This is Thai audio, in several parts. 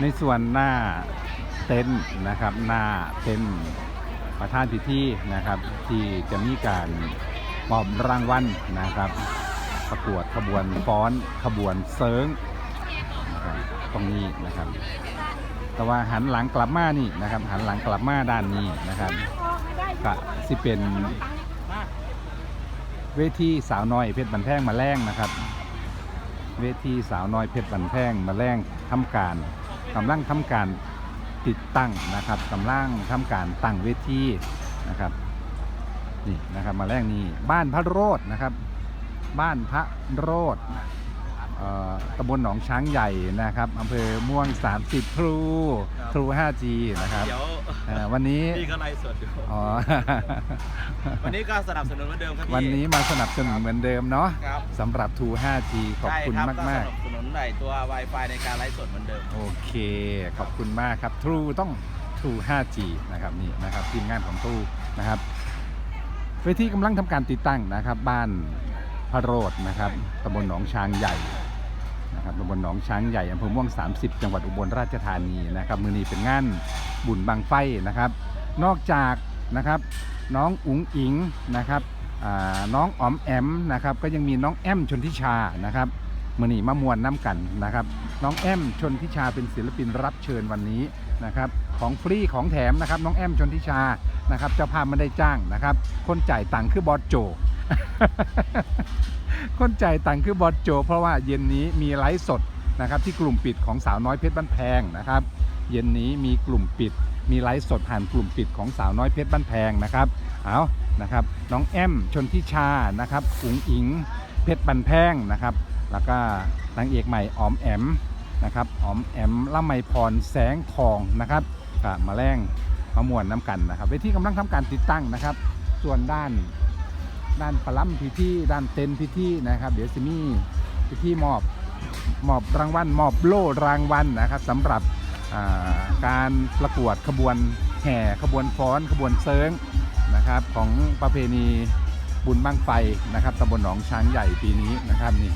ในส่วนหน้าเต็นท์นะครับ หน้าเต็นท์ประธานพิธีนะครับ ที่จะมีการมอบรางวัลนะครับ ประกวดขบวนฟ้อนขบวนเซิงนะครับตรงนี้นะครับ แต่ว่าหันหลังกลับมานี่นะครับ หันหลังกลับมาด้านนี้นะครับก็สิเป็นเวทีสาวน้อยเพชรบันแพงมาแรงนะครับ เวทีสาวน้อยเพชรบันแพงมาแรงทำการ กำลังทำการติดตั้งนะครับกำลังทำการตั้งเวทีนะครับนี่นะครับมาแรกนี้บ้านพระโรดนะครับ บ้านพระโรด ตำบลหนองช้างใหญ่นะครับอำเภอม่วง 30ทรูทรู 5G นะครับเดี๋ยวเอ่อวันนี้พี่ก็ไลฟ์สดอยู่อ๋อ วันนี้ก็สนับสนุนเหมือนเดิมครับพี่วันนี้มาสนับสนุนเหมือนเดิมเนาะครับสำหรับ True 5G ขอบคุณใช่รับมากมาก สนับสนุนในตัว Wi-Fi ในการไลฟ์สดเหมือนเดิม ๆ โอเค ขอบคุณมากครับ True ต้อง True 5G นะครับนี่นะครับทีมงานของ True นะครับเวทีกำลังทำการติดตั้งนะครับ บ้านพระโรดนะครับตำบลหนองช้างใหญ่ นะครับตำบลหนองช้างใหญ่อำเภอม่วง 30 จังหวัดอุบลราชธานีนะครับ มือนี้เป็นงานบุญบังไฟนะครับ นอกจากนะครับน้องอุ๋งอิงนะครับน้องอ๋อมแอมนะครับก็ยังมีน้องแอมชนทิชานะครับมือนีมามวนน้ำกันนะครับ น้องแอมชนทิชาเป็นศิลปินรับเชิญวันนี้นะครับของฟรีของแถมนะครับ น้องแอมชนทิชานะครับเจ้าภาพไม่ได้จ้างนะครับ คนจ่ายตังค์คือบอสโจ คนใจ่ายตังคือบอสโจ เพราะว่าเย็นนี้มีไลฟ์สดนะครับที่กลุ่มปิดของสาวน้อยเพชรบ้านแพงนะครับ เย็นนี้มีกลุ่มปิด มีไลฟ์สดผ่านกลุ่มปิดของสาวน้อยเพชรบ้านแพงนะครับเอานะครับน้องแอมชนทิชานะครับอุ๋งอิงเพชรบ้านแพงนะครับ แล้วก็นางเอกใหม่ออมแอมนะครับออมแอมละไมพรแสงทองนะครับก็มาแรงมามวนน้ำกันนะครับเวทีกำลังทำการติดตั้งนะครับ ส่วนด้าน ด้านปลัมพิธีด้านเต็นท์พิธีนะครับ เดี๋ยวจะมีพิธีมอบมอบรางวัลมอบโล่รางวัลนะครับสำหรับการประกวดขบวนแห่ขบวนฟ้อนขบวนเซิงนะครับของประเพณีบุญบั้งไฟนะครับตำบลหนองช้างใหญ่ปีนี้นะครับนี่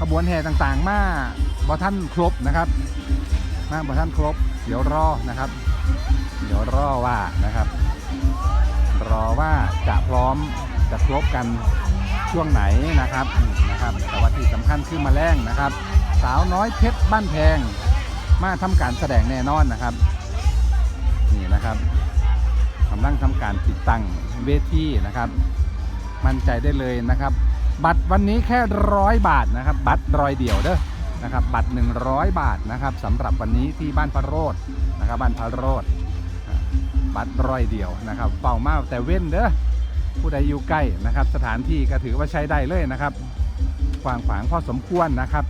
ขบวนแห่ต่างๆ มาบอท่านครบนะครับมาบอท่านครบ เดี๋ยวรอนะครับ เดี๋ยวรอว่านะครับ รอว่าจะพร้อมจะครบกันช่วงไหนนะครับนะครับแต่ว่าที่สำคัญคือมาแรงนะครับ สาวน้อยเพชรบ้านแพง มาทำการแสดงแน่นอนนะครับนี่นะครับกำลังทำการติดตั้งเวทีนะครับ มั่นใจได้เลยนะครับ บัตรวันนี้แค่ร้อยบาทนะครับ บัตรรอยเดียวเด้อนะครับ บัตร 100 บาทนะครับสำหรับวันนี้ที่บ้านพระโรดนะครับบ้านพระโรด บัตรร้อยเดียวนะครับเป่ามาแต่เว้นเด้อผู้ใดอยู่ใกล้นะครับ สถานที่ก็ถือว่าใช้ได้เลยนะครับกว้างขวางพอสมควรนะครับ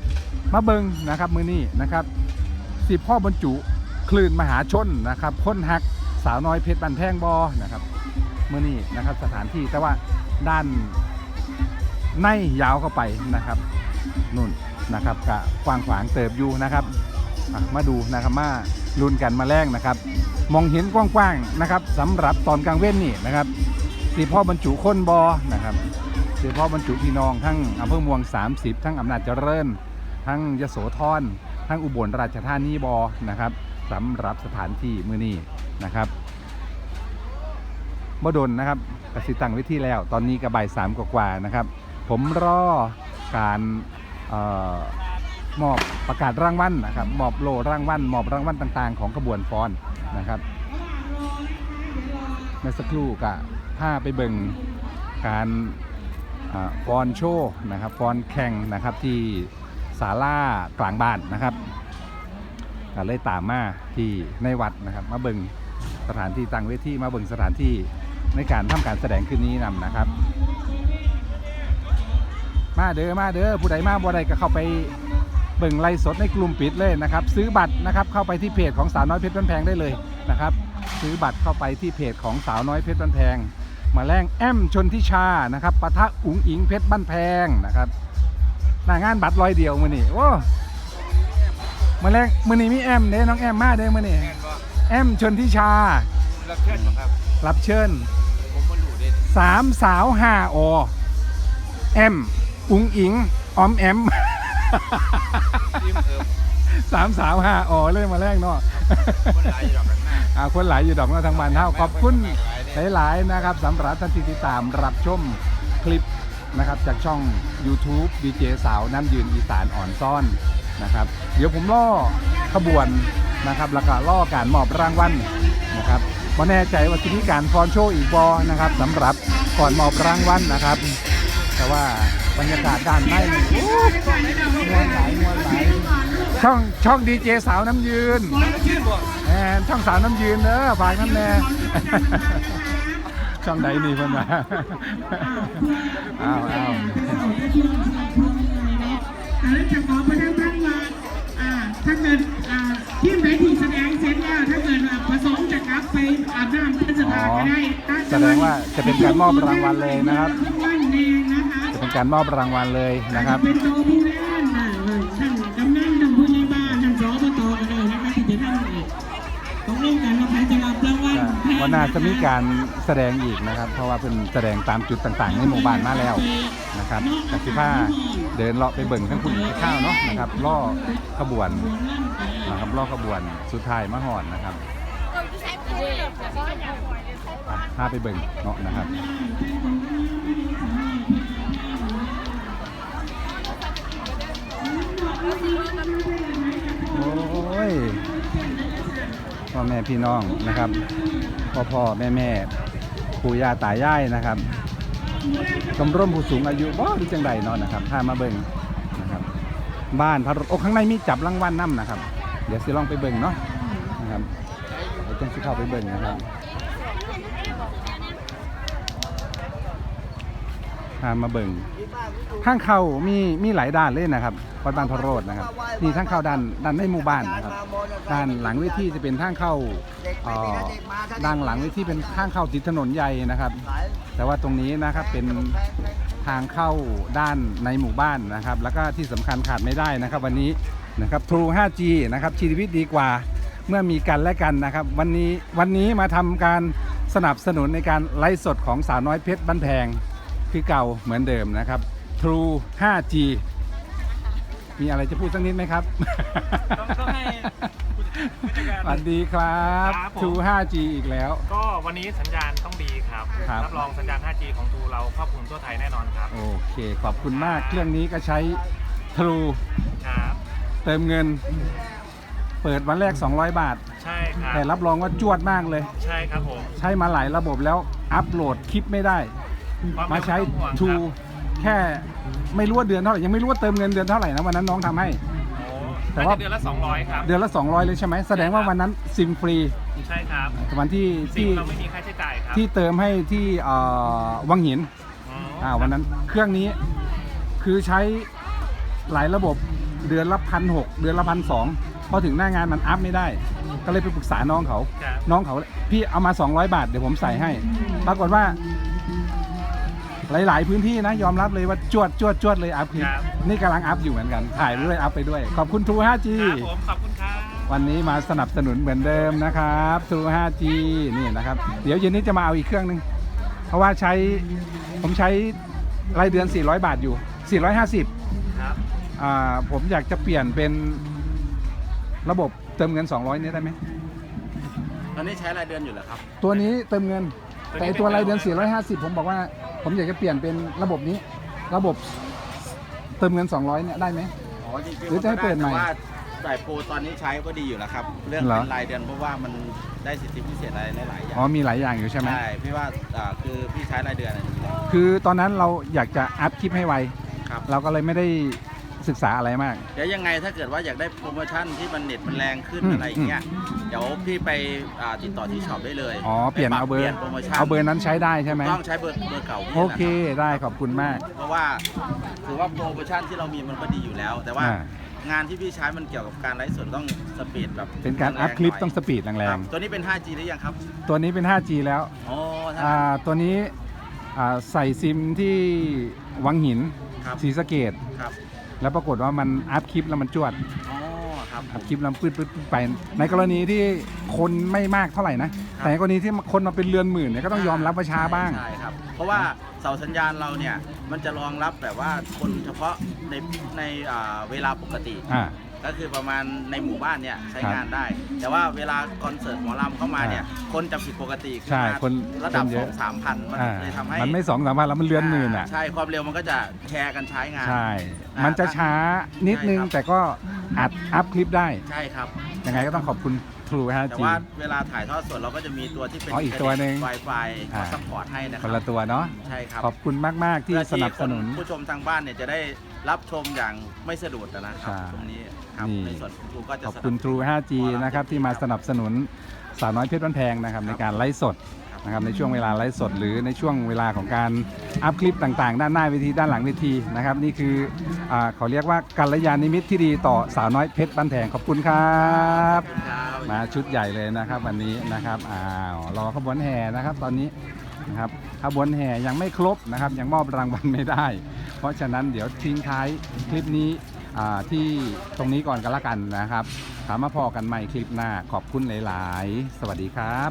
มาเบิงนะครับมือนี้นะครับสิบพ่อบรรจุคลื่นมหาชนนะครับค้นหักสาวน้อยเพชรบันแพงบอนะครับมือนี้นะครับสถานที่แต่ว่าด้านในยาวเข้าไปนะครับนุ่นนะครับกะกว้างขวางเติบอยู่นะครับมาดูนะครับมา ลุ้นกันมาแรงนะครับ มองเห็นกว้างๆนะครับสำหรับตอนกลางเว้นนี่นะครับสีพ่อบรรจุคนบอนะครับสีพ่อบรรจุพี่น้องทั้งอำเภอเมือง30 ทั้งอำนาจเจริญ ทั้งยโสธรทั้งอุบลราชธานีบอนะครับสำหรับสถานที่มือนี้นะครับบดลนะครับกสิตังว้ที่แล้ว ตอนนี้ก็บ่ายสามกว่าๆนะครับ ผมรอการเอ่อ มอบประกาศรางวัลนนะครับมอบโล่รางวัลมอบรางวัลต่างๆ ของขบวนฟ้อนนะครับเมื่อสักครู่ก็พาไปเบิ่งการฟ้อนโชว์นะครับฟ้อนแข่งนะครับที่ศาลากลางบ้านนะครับก็เลยตามมาที่ในวัดนะครับ มาเบิ่งสถานที่ตั้งเวทีมาเบิ่งสถานที่ในการทำการแสดงคืนนี้นำนะครับ มาเด้อมาเด้อผู้ใดมาบ่ใดก็เข้าไป เบิ่งไลฟ์สดในกลุ่มปิดเลยนะครับ ซื้อบัตรนะครับเข้าไปที่เพจของสาวน้อยเพชรบ้านแพงได้เลยนะครับ ซื้อบัตรเข้าไปที่เพจของสาวน้อยเพชรบ้านแพง มาแรงแอมชนทิชานะครับปะทะอุ๋งอิงเพชรบ้านแพงนะครับหน้างานบัตรร้อยเดียวมือนี่โอ้มาแรงมือนี่มีแอมเด้น้องแอมมาเด้มือนี่แม่นบ่แอมชนทิชา รับเชิญบ่ครับรับเชิญผมบ่รู้เด้สามสาวห้าอแอมอุ๋งอิงออมแอม ทีมเอิมสามสาวห้าอ๋อเล่นมาแรกเนาะคนหลายอยู่ดอกกันหน้าอ่าคนหลายอยู่ดอกเนาะทางบ้านเท่าขอบคุณหลายๆนะครับสำหรับท่านที่ติดตามรับชมคลิปนะครับจากช่อง YouTube ดีเจสาวน้ำยืนอีสานอ่อนซ่อนนะครับ เดี๋ยวผมล่อขบวนนะครับแล้วก็ล่อการมอบรางวัลนะครับว่าแน่ใจว่าจะมีการฟอนโชว์อีกบอนะครับสำหรับก่อนมอบรางวัลนะครับ แต่ว่า บรรยากาศด้านในนี่โอ้มวนหลมวนหลช่องช่องดีเจสาวน้ำยืนแอนช่องสาวน้ำยืนเด้อฝากน้ำแน่ ช่องใดนี่เพิ่นมาอ้าวอ้าวแล้วจะขอประชานว่าอ่าถ้าเกิดอ่าทีมไหนที่แสดงเสร็จแล้วถ้าเกิดว่าประสงค์จะกลับไปอาบน้ำเป็นสอ๋อถานก็ได้ แสดงว่าจะเป็นการมอบรางวัลเลยนะครับ เป็นการมอบรางวัลเลยนะครับ เป็นโตผู้เล่นน่ะเออท่านกำนันท่านผู้ใหญ่บ้านท่านสอบตกันเลยนะคะที่จะทำเองตกลงกันว่าใครจะรับรางวัลแทวันหน้าจะมีการแสดงอีกนะครับ เพราะว่าเป็นแสดงตามจุดต่างๆ ในหมู่บ้านมาแล้วนะครับกับสิผ้าเดินเลาะไปเบิ่งทั้งคุณข้าวเนาะนะครับล่อขบวนนะครับล่อขบวนสุดท้ายมาหอดนะครับอะพาไปเบิ่งเนาะนะครับ โอ้ยพ่อแม่พี่น้องนะครับพ่อพ่อแม่แม่ปู่ย่าตายายนะครับชมร่มผู้สูงอายุบ่หรือจังใดเนาะนะครับพามาเบิ่งนะครับ บ้านพระรถโอ้ข้างในมีจับรางวัลน้ำนะครับ เดี๋ยวสิลองไปเบิ่งเนาะนะครับเดี๋ยวจังสิเข้าไปเบิ่งนะครับ พามาเบิ่งข้างเข้ามีมีหลายด้านเลยนะครับวัดบางพรโรดนะครับนี่ทางเข้าด้านด้านในหมู่บ้านนะครับด้านหลังเวทีจะเป็นทางเข้าอ่อด้านหลังเวทีเป็นทางเข้าติดถนนใหญ่นะครับ แต่ว่าตรงนี้นะครับเป็นทางเข้าด้านในหมู่บ้านนะครับ แล้วก็ที่สำคัญขาดไม่ได้นะครับ วันนี้นะครับ True 5G นะครับชีวิตดีกว่าเมื่อมีกันและกันนะครับ วันนี้วันนี้มาทำการสนับสนุนในการไลฟ์สดของสาวน้อยเพชรบ้านแพง คือเก่าเหมือนเดิมนะครับ True 5G มีอะไรจะพูดสักนิดไหมครับต้องให้ผู้จัดการ สวัสดีครับ ครับผม True 5G อีกแล้ว ก็วันนี้สัญญาณต้องดีครับครับ รับรองสัญญาณ 5G ของทูเราครอบคลุมทั่วไทยแน่นอนครับโอเค ขอบคุณมาก เครื่องนี้ก็ใช้ True ครับเติมเงิน เปิดวันแรก 200 บาท ใช่ครับแต่รับรองว่าจวดมากเลย ใช่ครับผม ใช้มาหลายระบบแล้วอัปโหลดคลิปไม่ได้คว มาใช้เร็วไต้องห่วง True ครับแค่ไม่รู้ว่าเดือนเท่าไหร่ยังไม่รู้ว่าเติมเงินเดือนเท่าไหร่นะวันนั้นน้องทำให้โอ้แต่น่าว่าจะเดือนละ 200 ครับ เดือนละ 200 เลยใช่ไหมแสดงว่าวันนั้นซิมฟรีใช่ครับวันที่ซิมที่เราไม่มีค่าใช้จ่ายครับที่เติมให้ที่เอ่อวังหินอ๋ออ่าวันนั้นเครื่องนี้คือใช้หลายระบบเดือนละพันหกเดือนละพันสองพอถึงหน้างานมันอัพไม่ได้ ก็เลยไปปรึกษาน้องเขา ครับน้องเขา พี่เอามา 200 บาท เดี๋ยวผมใส่ให้ ปรากฏว่า หลาย ๆ พื้นที่นะยอมรับเลยว่าจวดจวดจวดเลยอัพคลิปครับนี่กำลังอัพอยู่เหมือนกัน ถ่ายไปด้วยอัพไปด้วย ขอบคุณ True 5G ครับผมขอบคุณครับวันนี้มาสนับสนุนเหมือนเดิมนะครับ True 5G นี่นะครับ เดี๋ยวเย็นนี้จะมาเอาอีกเครื่องหนึง เพราะว่าใช้ผมใช้รายเดือน 400 บาทอยู่ 450ครับอ่าผมอยากจะเปลี่ยนเป็นระบบเติมเงิน 200 นี้ได้ไหม ตอนนี้ใช้รายเดือนอยู่เหรอครับ ตัวนี้เติมเงินตัวนี้แต่ไอ้ตัวรายเดือนเติมเงิน450 ผมบอกว่า ผมอยากจะเปลี่ยนเป็นระบบนี้ ระบบเติมเงิน 200เนี่ยได้ไหม อ๋อจริงๆหรือจะให้เปิดใหม่แต่ว่าสายโปรตอนนี้ใช้ก็ดีอยู่แล้วครับ เรื่องเหรอ เป็นรายเดือนเพราะว่ามันได้สิทธิพิเศษอะไรหลายๆอย่างอ๋อมีหลายอย่างอยู่ใช่ไหม ใช่พี่ว่าอ่าคือพี่ใช้รายเดือนอะดีแล้วคือตอนนั้นเราอยากจะอัพคลิปให้ไว ครับ เราก็เลยไม่ได้ ศึกษาอะไรมาก เดี๋ยวยังไงถ้าเกิดว่าอยากได้โปรโมชั่นที่มันเน็ตมันแรงขึ้นอืมอะไรอย่างเงี้ยเดี๋ยวพี่ไปอ่าติดต่อที่ช็อปได้เลยอ๋อเปลี่ยนไปปเอาเบอปร์ลี่ยนโปรโมชั่นเอาเบอร์นั้นใช้ได้ใช่ไหมต้องใช้เบอร์เบอร์เก่าพี่โอเคนะได้ขอบคุณมากรับเพราะว่าถือว่าโปรโมชั่นที่เรามีมันก็ดีอยู่แล้ว แต่ว่าอ่า งานที่พี่ใช้มันเกี่ยวกับการไลฟ์สดต้องสปีดแบบเป็นการอัพคลิปต้องสปีดแรแรงงๆตัวนี้เป็น 5G หรือยังครับๆตัวนี้เป็น 5G แล้วอ๋อถ้าอ่าตัวนี้อ่าใส่ซิมที่วังหินครับศรีสะเกดครับ แล้วปรากฏว่ามันอัพคลิปแล้วมันจวดอ๋อครับอัพคลิปแล้วปืดปืดปืดไป ในกรณีที่คนไม่มากเท่าไหร่นะครับแต่ในกรณีที่คนมาเป็นเรือนหมื่นเนี่ยก็ต้องยอมรับว่าช้าบ้าง ใช่ครับ เพราะว่าเสาสัญญาณเราเนี่ยมันจะรองรับแบบว่าคนเฉพาะในในอ่าเวลาปกติ อ่า ก็คือประมาณในหมู่บ้านเนี่ยใช้ครับงานได้ แต่ว่าเวลาคอนเสิร์ตหมอลำเข้ามาเนี่ยคนจะผิดปกติใช่มาคนระดับคนเยสอะ องสามพันมันอ่าเลยทำให้มันไม่สองสามพันแล้วมันเลื้อนหมื่นอะ ใช่ความเร็วมันก็จะแชร์กันใช้งาน ใช่ อ่ามัมันจะช้านิดนึงใช่ครับ แต่ก็อัดอัพคลิปได้ ใช่ครับ ยังไงก็ต้องขอบคุณ True แต่ 5G ว่าเวลาถ่ายทอดสดเราก็จะมีตัวที่เป็น อ๋ออีกตัวหนึ่งไวไฟอ่า ซัพพอร์ตให้นะคคนรัละตัวเนาะ ใช่ครับขอบคุณมาก ๆ ที่เพื่อสนับสนุนคผู้ชมทางบ้านเนี่ยจะได้รับชมอย่างไม่สะดุดนะครัใช่บตรงนี้ ครับนี่ ในส่วนของครูก็จะขอบคุณ สนั True 5G นะครับที่มาสนับสนุนสาวน้อยเพชรบ้านแพงนะครับในการไลฟ์สดนะครับในช่วงเวลาไลฟ์สด หรือในช่วงเวลาของการอัพคลิปต่างๆ ด้านหน้าเวทีด้านหลังเวทีนะครับนี่คืออาเขาเรียกว่ากัลยาณมิตรที่ดีต่อสาวน้อยเพชรบ้านแพงขอบคุณครับครับมาชุดใหญ่เลยนะครับวันนี้นะครับอ้าวรอขบวนแห่นะครับตอนนี้นะครับขบวนแห่ยังไม่ครบนะครับยังมอบรางวัลไม่ได้ เพราะฉะนั้นเดี๋ยวทิ้งท้ายคลิปนี้อ่า ที่ตรงนี้ก่อนกันละกันนะครับถามมาพอกันใหม่คลิปหน้าขอบคุณหลาย ๆ สวัสดีครับ